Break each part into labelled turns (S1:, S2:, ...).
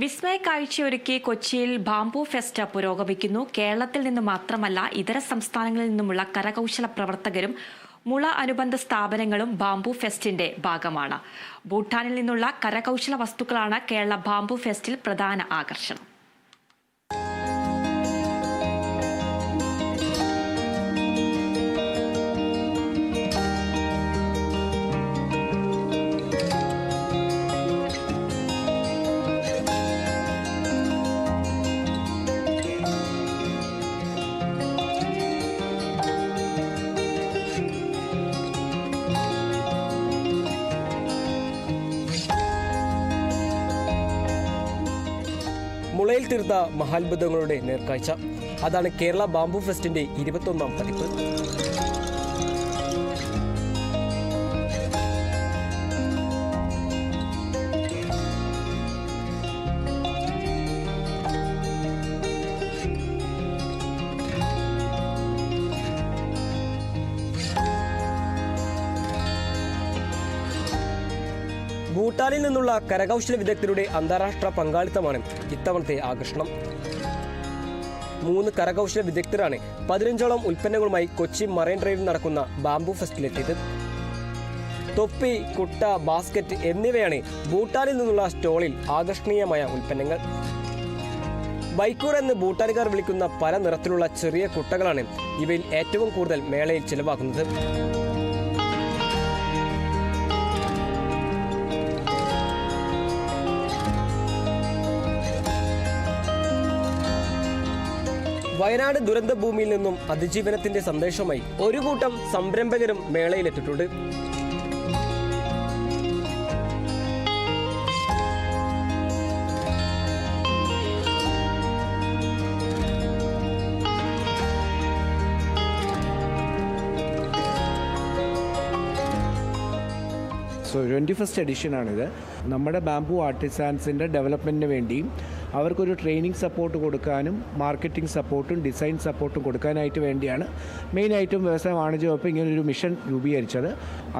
S1: വിസ്മയ കാഴ്ചയൊരുക്കി കൊച്ചിയിൽ bamboo fest പുരോഗമിക്കുന്നു. കേരളത്തിൽ നിന്ന് മാത്രമല്ല ഇതര സംസ്ഥാനങ്ങളിൽ നിന്നുമുള്ള കരകൗശല പ്രവർത്തകരും മുള അനുബന്ധ സ്ഥാപനങ്ങളും ബാംബു ഫെസ്റ്റിന്റെ ഭാഗമാണ്. ഭൂട്ടാനിൽ നിന്നുള്ള കരകൗശല വസ്തുക്കളാണ് കേരള ബാംബു ഫെസ്റ്റിൽ പ്രധാന ആകർഷണം.
S2: മുളയിൽ തീർത്ത മഹാത്ഭുതങ്ങളുടെ നേർക്കാഴ്ച. അതാണ് കേരള ബാംബു ഫെസ്റ്റിന്റെ ഇരുപത്തൊന്നാം പതിപ്പ്. ഭൂട്ടാനിൽ നിന്നുള്ള കരകൗശല വിദഗ്ധരുടെ അന്താരാഷ്ട്ര പങ്കാളിത്തമാണ് ഇത്തവണത്തെ ആകർഷണം. മൂന്ന് കരകൗശല വിദഗ്ധരാണ് പതിനഞ്ചോളം ഉൽപ്പന്നങ്ങളുമായി കൊച്ചി മറൈൻ ഡ്രൈവിൽ നടക്കുന്ന ബാംബു ഫെസ്റ്റിലെത്തിയത്. തൊപ്പി കുട്ട ബാസ്ക്കറ്റ് എന്നിവയാണ് ഭൂട്ടാനിൽ നിന്നുള്ള സ്റ്റോളിൽ ആകർഷണീയമായ ഉൽപ്പന്നങ്ങൾ. ബൈക്കൂർ എന്ന് ഭൂട്ടാനുകാർ വിളിക്കുന്ന പല നിറത്തിലുള്ള ചെറിയ കുട്ടകളാണ് ഇവയിൽ ഏറ്റവും കൂടുതൽ മേളയിൽ ചിലവാക്കുന്നത് വയനാട് ദുരന്ത ഭൂമിയിൽ നിന്നും അതിജീവനത്തിന്റെ സന്ദേശമായി ഒരു കൂട്ടം സംരംഭകരും മേളയിലെത്തിയിട്ടുണ്ട്.
S3: സോ ട്വന്റി ഫസ്റ്റ് എഡിഷനാണിത് നമ്മുടെ ബാംബു ആർട്ടിസാൻസിന്റെ ഡെവലപ്മെന്റിന് വേണ്ടിയും അവർക്കൊരു ട്രെയിനിങ് സപ്പോർട്ട് കൊടുക്കാനും മാർക്കറ്റിംഗ് സപ്പോർട്ടും ഡിസൈൻ സപ്പോർട്ടും കൊടുക്കാനായിട്ട് വേണ്ടിയാണ് മെയിനായിട്ടും വ്യവസായ വാണിജ്യ വകുപ്പ് ഇങ്ങനൊരു മിഷൻ രൂപീകരിച്ചത്.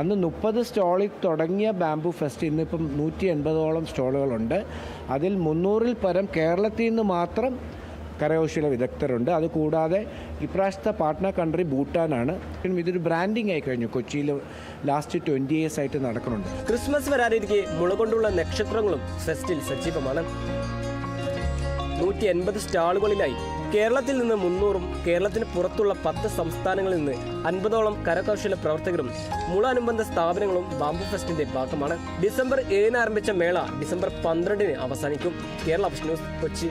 S3: അന്ന് മുപ്പത് സ്റ്റോളിൽ തുടങ്ങിയ ബാംബു ഫെസ്റ്റ് ഇന്നിപ്പം നൂറ്റി എൺപതോളം സ്റ്റോളുകളുണ്ട് അതിൽ മുന്നൂറിൽ പരം കേരളത്തിൽ നിന്ന് മാത്രം കരകൗശല വിദഗ്ധരുണ്ട്. അതുകൂടാതെ ഇപ്രാവശ്യത്തെ പാർട്ട്ണർ കൺട്രി ഭൂട്ടാനാണ് ഇതൊരു ബ്രാൻഡിംഗ് ആയി കഴിഞ്ഞു. കൊച്ചിയിൽ ലാസ്റ്റ് ട്വന്റി ഇയേഴ്സ് ആയിട്ട് നടക്കുന്നുണ്ട്.
S2: ക്രിസ്മസ് വരാനിരിക്കെ മുള കൊണ്ടുള്ള നക്ഷത്രങ്ങളും ഫെസ്റ്റിൽ സജീവമാണ്. നൂറ്റി എൺപത് സ്റ്റാളുകളിലായി. കേരളത്തിൽ നിന്ന് മുന്നൂറും കേരളത്തിന് പുറത്തുള്ള പത്ത് സംസ്ഥാനങ്ങളിൽ നിന്ന് അൻപതോളം കരകൗശല പ്രവർത്തകരും മുള അനുബന്ധ സ്ഥാപനങ്ങളും ബാംബു ഫെസ്റ്റിന്റെ ഭാഗമാണ്. ഡിസംബർ ഏഴിന് ആരംഭിച്ച മേള ഡിസംബർ പന്ത്രണ്ടിന് അവസാനിക്കും. കേരള ന്യൂസ് കൊച്ചി.